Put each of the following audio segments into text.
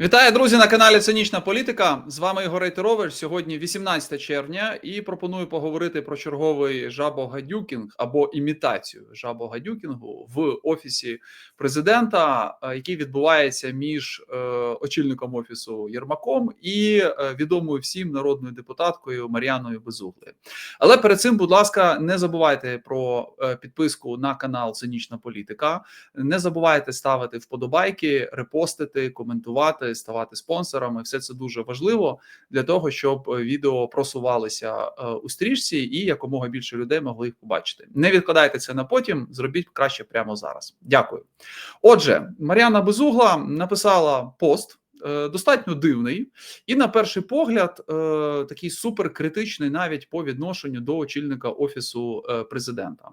Вітаю, друзі, на каналі Цинічна Політика. З вами Ігор Рейтерович. Сьогодні 18 червня, і пропоную поговорити про черговий жабогадюкінг або імітацію жабогадюкінгу в офісі президента, е, який відбувається між е, очільником офісу Єрмаком і е, відомою всім народною депутаткою Мар'яною Безуглою. Але перед цим, будь ласка, не забувайте про е, підписку на канал Цинічна Політика. Не забувайте ставити вподобайки, репостити, коментувати, ставати спонсорами. Все це дуже важливо для того, щоб е, відео просувалися е, у стрічці і якомога більше людей могли їх побачити. Не відкладайте це на потім, зробіть краще прямо зараз. Дякую. Отже, Мар'яна Безугла написала пост. Е, Достатньо дивний, і на перший погляд, е, такий суперкритичний навіть по відношенню до очільника офісу е, президента.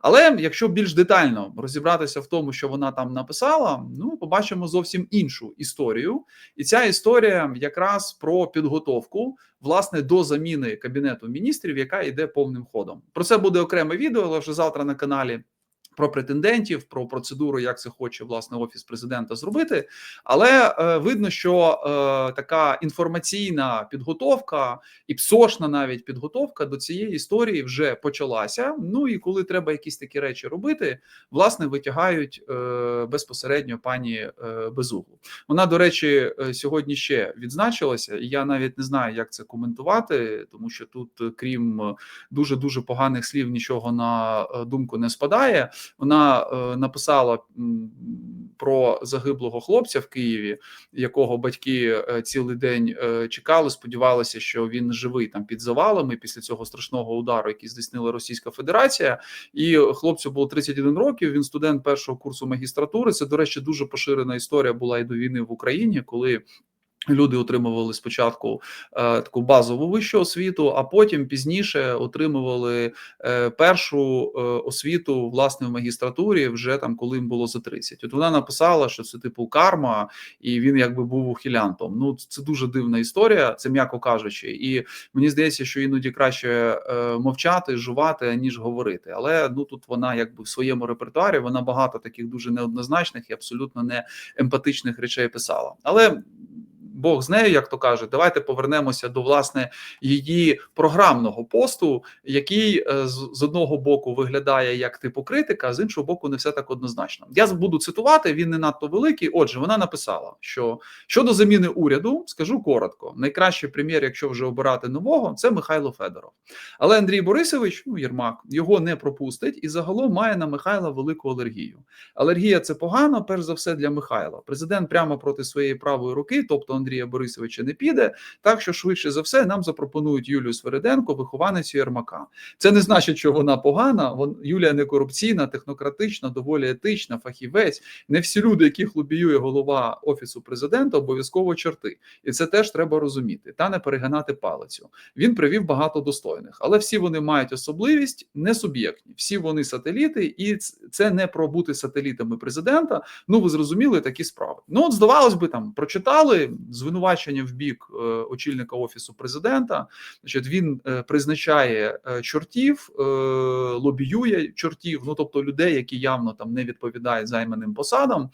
Але якщо більш детально розібратися в тому, що вона там написала, ну побачимо зовсім іншу історію. І ця історія якраз про підготовку власне до заміни кабінету міністрів, яка йде повним ходом. Про це буде окреме відео, але вже завтра на каналі. Про претендентів, про процедуру, як це хоче власне офіс президента зробити, але е, видно, що е, така інформаційна підготовка і псошна навіть підготовка до цієї історії вже почалася. Ну і коли треба якісь такі речі робити, власне витягають е, безпосередньо пані е, Безуглу. Вона, до речі, е, сьогодні ще відзначилася, і я навіть не знаю, як це коментувати, тому що тут, е, крім дуже дуже поганих слів, нічого на е, думку не спадає. Вона е, написала про загиблого хлопця в Києві, якого батьки е, цілий день е, чекали, сподівалися, що він живий там під завалами після цього страшного удару, який здійснила Російська Федерація. І хлопцю було 31 років. Він студент першого курсу магістратури. Це, до речі, дуже поширена історія була і до війни в Україні, коли. Люди отримували спочатку е, таку базову вищу освіту, а потім пізніше отримували е, першу е, освіту власне в магістратурі, вже там, коли їм було за 30. От вона написала, що це типу карма, і він якби був ухилянтом. Ну це дуже дивна історія, це м'яко кажучи. І мені здається, що іноді краще е, мовчати, жувати, ніж говорити. Але ну тут вона якби в своєму репертуарі вона багато таких дуже неоднозначних і абсолютно не емпатичних речей писала. Але Бог з нею, як то каже, давайте повернемося до власне її програмного посту, який е, з, одного боку виглядає як типу критика, а з іншого боку, не все так однозначно. Я буду цитувати. Він не надто великий. Отже, вона написала, що щодо заміни уряду, скажу коротко: найкращий прем'єр, якщо вже обирати нового, це Михайло Федоров. Але Андрій Борисович, ну Єрмак, його не пропустить і загалом має на Михайла велику алергію. Алергія це погано, перш за все для Михайла. Президент прямо проти своєї правої руки, тобто Андрія Борисовича, не піде. Так що швидше за все нам запропонують Юлію Свериденко, вихованицю Єрмака. Це не значить, що вона погана. Вон Юлія не корупційна, технократична, доволі етична, фахівець. Не всі люди, яких лобіює голова офісу президента, обов'язково чорти, і це теж треба розуміти та не перегинати палицю. Він привів багато достойних, але всі вони мають особливість не суб'єктні. Всі вони сателіти, і це не про бути сателітами президента. Ну ви зрозуміли такі справи. Ну от здавалось би, там прочитали звинувачення в бік е, очільника офісу президента. Значить, він е, призначає е, чортів, лобіює чортів, ну тобто людей, які явно там не відповідають займаним посадам.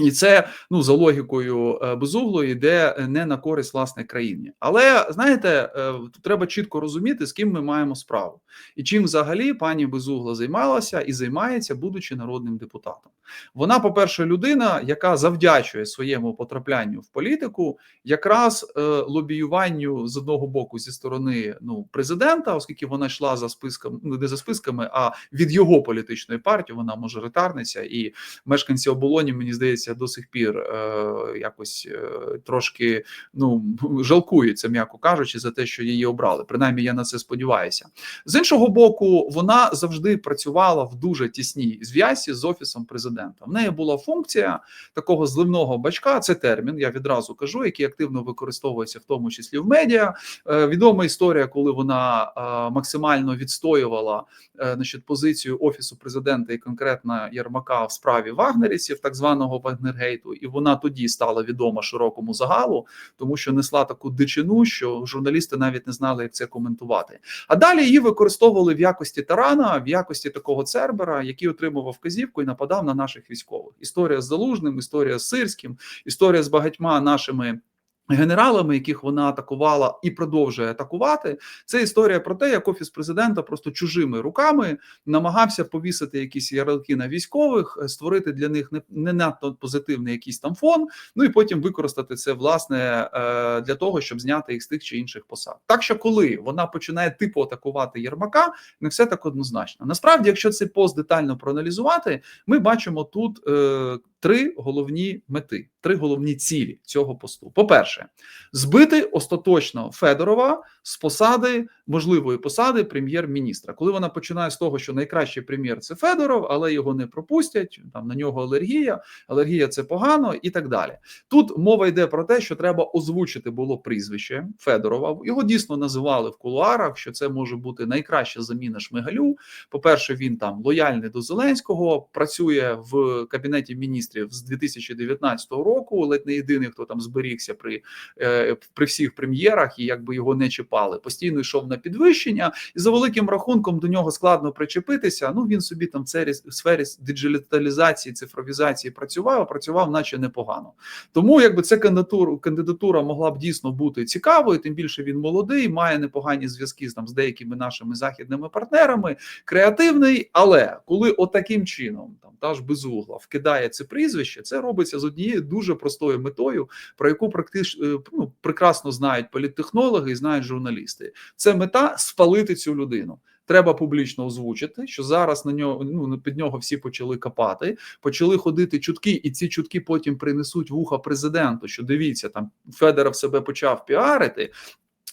І це ну за логікою е, безуглої йде не на користь власне країні. Але знаєте, е, треба чітко розуміти, з ким ми маємо справу, і чим взагалі пані Безугла займалася і займається, будучи народним депутатом. Вона, по перше, людина, яка завдячує своєму потраплянню в політику, якраз е, лобіюванню з одного боку зі сторони ну президента, оскільки вона йшла за списками, ну не за списками, а від його політичної партії. Вона мажоритарниця, і мешканці оболоні, мені здається, до сих пір е, якось е, трошки ну жалкуються, м'яко кажучи, за те, що її обрали. Принаймні, я на це сподіваюся. З іншого боку, вона завжди працювала в дуже тісній зв'язці з офісом президента. В неї була функція такого зливного бачка. Це термін, я відразу кажу, який активно використовується в тому числі в медіа. Е, відома історія, коли вона е, максимально відстоювала е, значить, позицію офісу президента і конкретно Єрмака в справі вагнерівців, так званого Укренергейту, і вона тоді стала відома широкому загалу, тому що несла таку дичину, що журналісти навіть не знали, як це коментувати. А далі її використовували в якості тарана, в якості такого цербера, який отримував вказівку і нападав на наших військових. Історія з залужним, історія з сирським, історія з багатьма нашими. Генералами, яких вона атакувала і продовжує атакувати, це історія про те, як офіс президента просто чужими руками намагався повісити якісь ярлики на військових, е, створити для них не, не надто позитивний якийсь там фон. Ну і потім використати це власне е, для того, щоб зняти їх з тих чи інших посад. Так що, коли вона починає типу атакувати Єрмака, не все так однозначно. Насправді, якщо цей пост детально проаналізувати, ми бачимо тут е, три головні мети, три головні цілі цього посту. По перше, збити остаточно Федорова з посади можливої посади прем'єр-міністра. Коли вона починає з того, що найкращий прем'єр це Федоров, але його не пропустять. Там на нього алергія, алергія це погано і так далі. Тут мова йде про те, що треба озвучити було прізвище Федорова. Його дійсно називали в кулуарах, що це може бути найкраща заміна Шмигалю. По перше, він там лояльний до Зеленського, працює в кабінеті міністрів з 2019 року. Ледь не єдиний, хто там зберігся при, е, при всіх прем'єрах, і якби його не чіпали. Постійно йшов на підвищення, і за великим рахунком до нього складно причепитися. Ну він собі там в в сфері диджиталізації, цифровізації працював, працював, наче непогано. Тому якби ця кандидатура кандидатура могла б дійсно бути цікавою, тим більше він молодий, має непогані зв'язки з там з деякими нашими західними партнерами, креативний. Але коли отаким чином там та ж безугла вкидає це прізвище, це робиться з однією дуже простою метою, про яку практично ну, прекрасно знають політтехнологи і знають журналісти. Це мета спалити цю людину. Треба публічно озвучити, що зараз на нього ну під нього всі почали копати, почали ходити чутки, і ці чутки потім принесуть вуха президенту. Що дивіться, там Федоров себе почав піарити.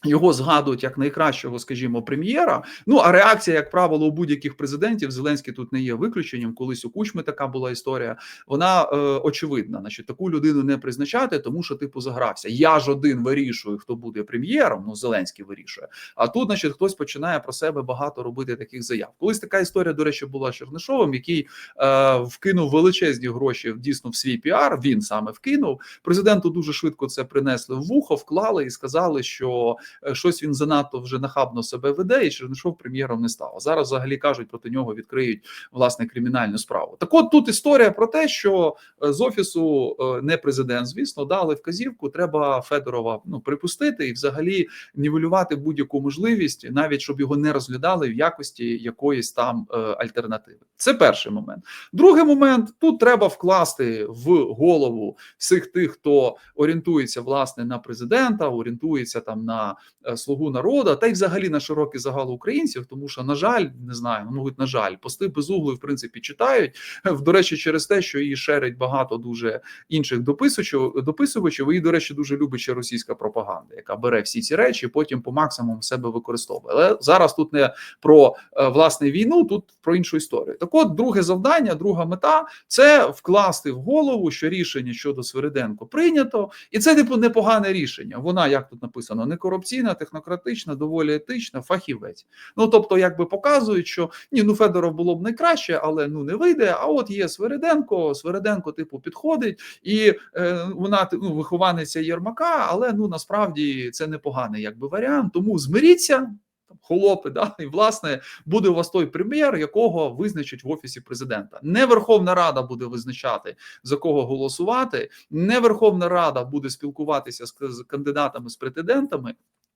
Його згадують як найкращого, скажімо, прем'єра. Ну а реакція, як правило, у будь-яких президентів Зеленський тут не є виключенням. Колись у Кучми така була історія. Вона е, очевидна. Значить, таку людину не призначати, тому що типу загрався. Я ж один вирішую, хто буде прем'єром. Ну Зеленський вирішує. А тут, значить, хтось починає про себе багато робити таких заяв. Колись така історія, до речі, була Чернишовим, який е, вкинув величезні гроші дійсно в свій піар. Він саме вкинув. Президенту дуже швидко це принесли в вухо, вклали і сказали, що. Е, щось він занадто вже нахабно себе веде, і Чернишов прем'єром не став. Зараз взагалі кажуть, проти нього відкриють власне кримінальну справу. Так, от тут історія про те, що е, з офісу е, не президент, звісно, дали вказівку. Треба Федорова ну припустити і взагалі нівелювати будь-яку можливість, навіть щоб його не розглядали в якості якоїсь там альтернативи. Це перший момент. Другий момент тут треба вкласти в голову всіх тих, хто орієнтується власне на президента, орієнтується там на Е, слугу народу, та й взагалі на широкий загал українців, тому що на жаль, не знаю, ну, мабуть, на жаль, пости безугли в принципі читають. До речі, через те, що її шерить багато дуже інших дописувачів, дописувачів, до речі, дуже любить ще російська пропаганда, яка бере всі ці речі, потім по максимуму себе використовує. Але зараз тут не про е, власне війну, тут про іншу історію. Так, от друге завдання, друга мета це вкласти в голову, що рішення щодо Свириденко прийнято, і це типу непогане рішення. Вона як тут написано, не корупційна, корупційна, технократична, доволі етична, фахівець. Ну тобто, якби показують, що ні, ну Федоров було б найкраще, але ну не вийде. А от є Свириденко, Свириденко, типу, підходить, і е, вона ну, вихованиця Єрмака, але ну насправді це непоганий якби варіант. Тому змиріться. Холопи, да, і власне буде у вас той прем'єр, якого визначать в офісі президента. Не Верховна Рада буде визначати за кого голосувати, не Верховна Рада буде спілкуватися з кандидатами з претендентами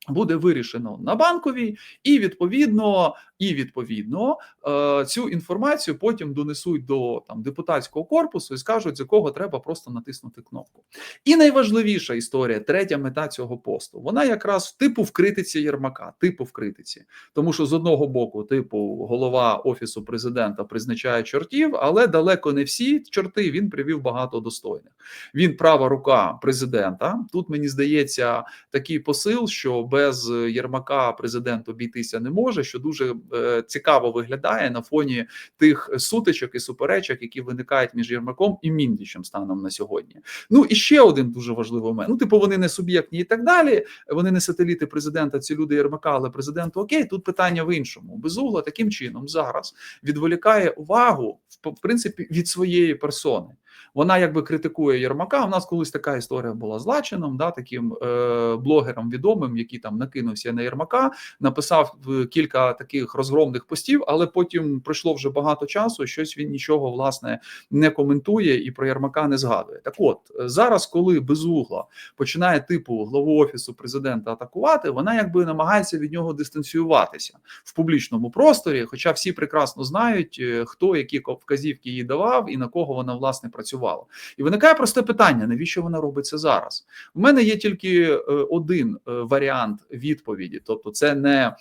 буде вирішено на банковій, і відповідно, і відповідно е, цю інформацію потім донесуть до там депутатського корпусу і скажуть, за кого треба просто натиснути кнопку. І найважливіша історія, третя мета цього посту, вона якраз типу в критиці Єрмака, типу в критиці, тому що з одного боку, типу, голова офісу президента призначає чортів, але далеко не всі чорти він привів багато достойних. Він права рука президента. Тут мені здається такий посил, що без без Єрмака президент обійтися не може, що дуже е, цікаво виглядає на фоні тих сутичок і суперечок, які виникають між Єрмаком і Міндічем станом на сьогодні. Ну і ще один дуже важливий момент. Ну, типу, вони не суб'єктні і так далі. Вони не сателіти президента, ці люди Єрмака, але президенту окей. Тут питання в іншому. Безугла таким чином зараз відволікає увагу в принципі від своєї персони. Вона якби критикує Єрмака. У нас колись така історія була з Лачином, да, таким е, блогером відомим, який там накинувся на Єрмака, написав е, кілька таких розгромних постів, але потім пройшло вже багато часу. Щось він нічого власне не коментує і про Єрмака не згадує. Так, от е, зараз, коли безугла починає типу главу офісу президента атакувати, вона якби намагається від нього дистанціюватися в публічному просторі. Хоча всі прекрасно знають, е, хто які вказівки їй давав і на кого вона власне працювала. І виникає просте питання: навіщо вона робиться зараз? У мене є тільки е, один е, варіант відповіді, тобто, це не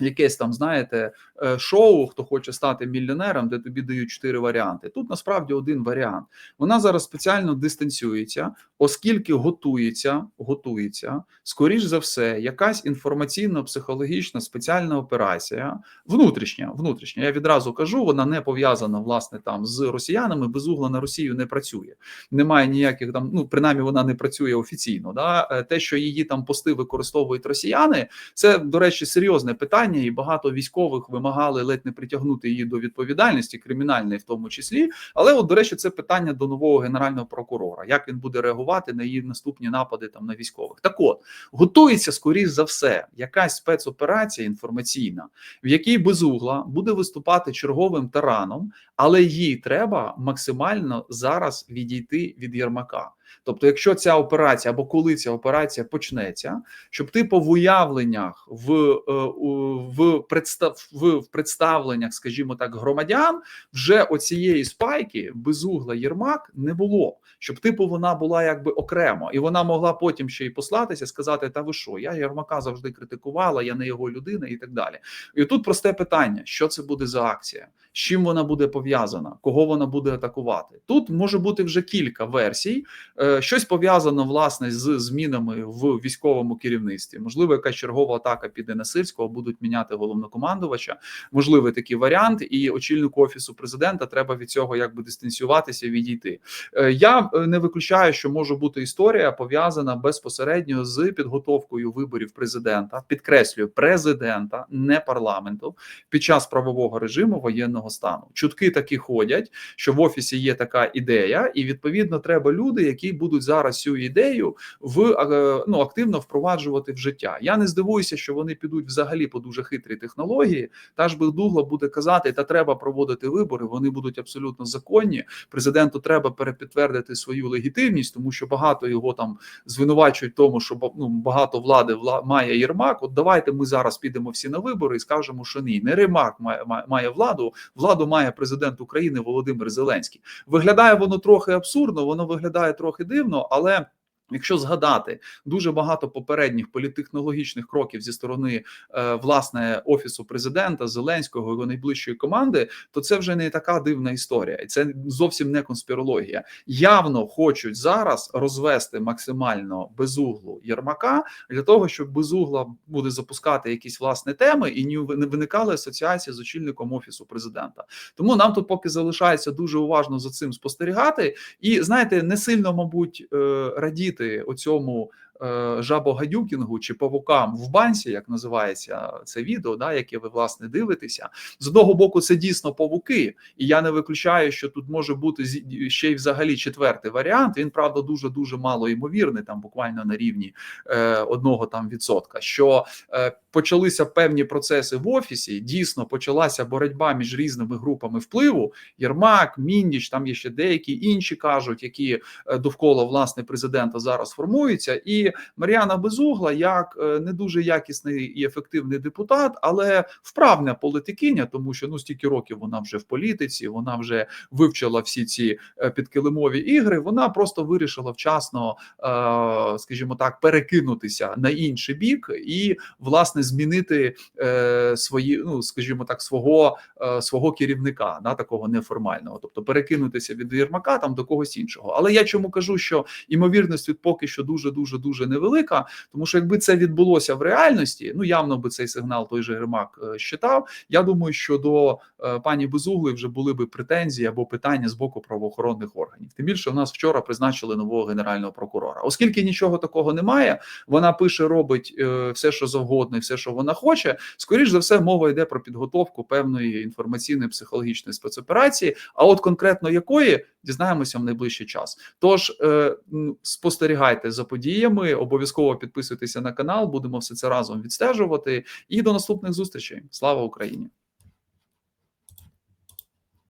якесь там, знаєте, е, шоу, хто хоче стати мільйонером, де тобі дають чотири варіанти. Тут насправді один варіант. Вона зараз спеціально дистанціюється, оскільки готується, готується, скоріш за все, якась інформаційно-психологічна спеціальна операція, внутрішня. Внутрішня. Я відразу кажу, вона не пов'язана власне там з росіянами. Безугла на Росію не працює. Немає ніяких там, ну принаймні вона не працює офіційно. Да? Е, Те, що її там пости використовують росіяни, це, до речі, серйозне питання, і багато військових вимагали ледь не притягнути її до відповідальності, кримінальної в тому числі. Але, от, до речі, це питання до нового генерального прокурора. Як він буде реагувати на її наступні напади там на військових? Так от готується скоріш за все якась спецоперація інформаційна, в якій безугла буде виступати черговим тараном, але їй треба максимально зараз відійти від Єрмака. Тобто, якщо ця операція або коли ця операція почнеться, щоб ти по виявленнях в, е, в, в, в представленнях, скажімо так, громадян вже оцієї спайки безугла Єрмак не було. Щоб типу вона була якби окремо, і вона могла потім ще й послатися, сказати: Та ви що, я Єрмака завжди критикувала, я не його людина, і так далі. І тут просте питання: що це буде за акція? З чим вона буде пов'язана, кого вона буде атакувати? Тут може бути вже кілька версій. Е, Щось пов'язано власне з змінами в військовому керівництві. Можливо, якась чергова атака піде на Сирського, будуть міняти головнокомандувача. Можливий такий варіант, і очільнику офісу президента треба від цього якби дистанціюватися, відійти. Е, Я е, не виключаю, що може бути історія пов'язана безпосередньо з підготовкою виборів президента. Підкреслюю, президента, не парламенту під час правового режиму воєнного стану. Чутки такі ходять, що в офісі є така ідея, і відповідно треба люди, які будуть зараз цю ідею в е, ну активно впроваджувати в життя. Я не здивуюся, що вони підуть взагалі по дуже хитрій технології. Та ж би Дугла буде казати, та треба проводити вибори. Вони будуть абсолютно законні. Президенту треба перепідтвердити свою легітимність, тому що багато його там звинувачують тому, що ну, багато влади вла має Єрмак. От давайте ми зараз підемо всі на вибори і скажемо, що ні, не Єрмак має, має владу, владу має президент України Володимир Зеленський. Виглядає воно трохи абсурдно, воно виглядає трохи дивно, але. Якщо згадати дуже багато попередніх політтехнологічних кроків зі сторони е, власне офісу президента Зеленського його найближчої команди, то це вже не така дивна історія, і це зовсім не конспірологія. Явно хочуть зараз розвести максимально безуглу Єрмака для того, щоб безугла буде запускати якісь власне теми і не виникали асоціації з очільником офісу президента. Тому нам тут поки залишається дуже уважно за цим спостерігати, і знаєте, не сильно, мабуть, е, радіти оцьому жабогадюкінгу чи павукам в банці, як називається це відео, да, яке ви власне дивитеся. З одного боку, це дійсно павуки, і я не виключаю, що тут може бути ще й взагалі четвертий варіант. Він правда дуже дуже мало ймовірний, там буквально на рівні е, одного там відсотка. Що е, почалися певні процеси в офісі. Дійсно почалася боротьба між різними групами впливу. Єрмак, Міндіч, там є ще деякі інші кажуть, які е, довкола власне президента зараз формуються. І Мар'яна Безугла, як е, не дуже якісний і ефективний депутат, але вправна політикиня, тому що ну стільки років вона вже в політиці, вона вже вивчила всі ці е, підкилимові ігри. Вона просто вирішила вчасно, е, скажімо так, перекинутися на інший бік і власне змінити свої, ну скажімо так, свого свого керівника, да, такого неформального, тобто перекинутися від Єрмака там до когось іншого. Але я чому кажу, що імовірність від поки що дуже дуже дуже невелика, тому що якби це відбулося в реальності, ну явно би цей сигнал той же Єрмак е, щитав. Я думаю, що до е, пані Безугли вже були би претензії або питання з боку правоохоронних органів. Тим більше у нас вчора призначили нового генерального прокурора. Оскільки нічого такого немає, вона пише, робить е, все, що завгодно, і все, що вона хоче. Скоріш за все, мова йде про підготовку певної інформаційної психологічної спецоперації. А от конкретно якої дізнаємося в найближчий час. Тож спостерігайте за подіями, обов'язково підписуйтеся на канал. Будемо все це разом відстежувати. І до наступних зустрічей. Слава Україні!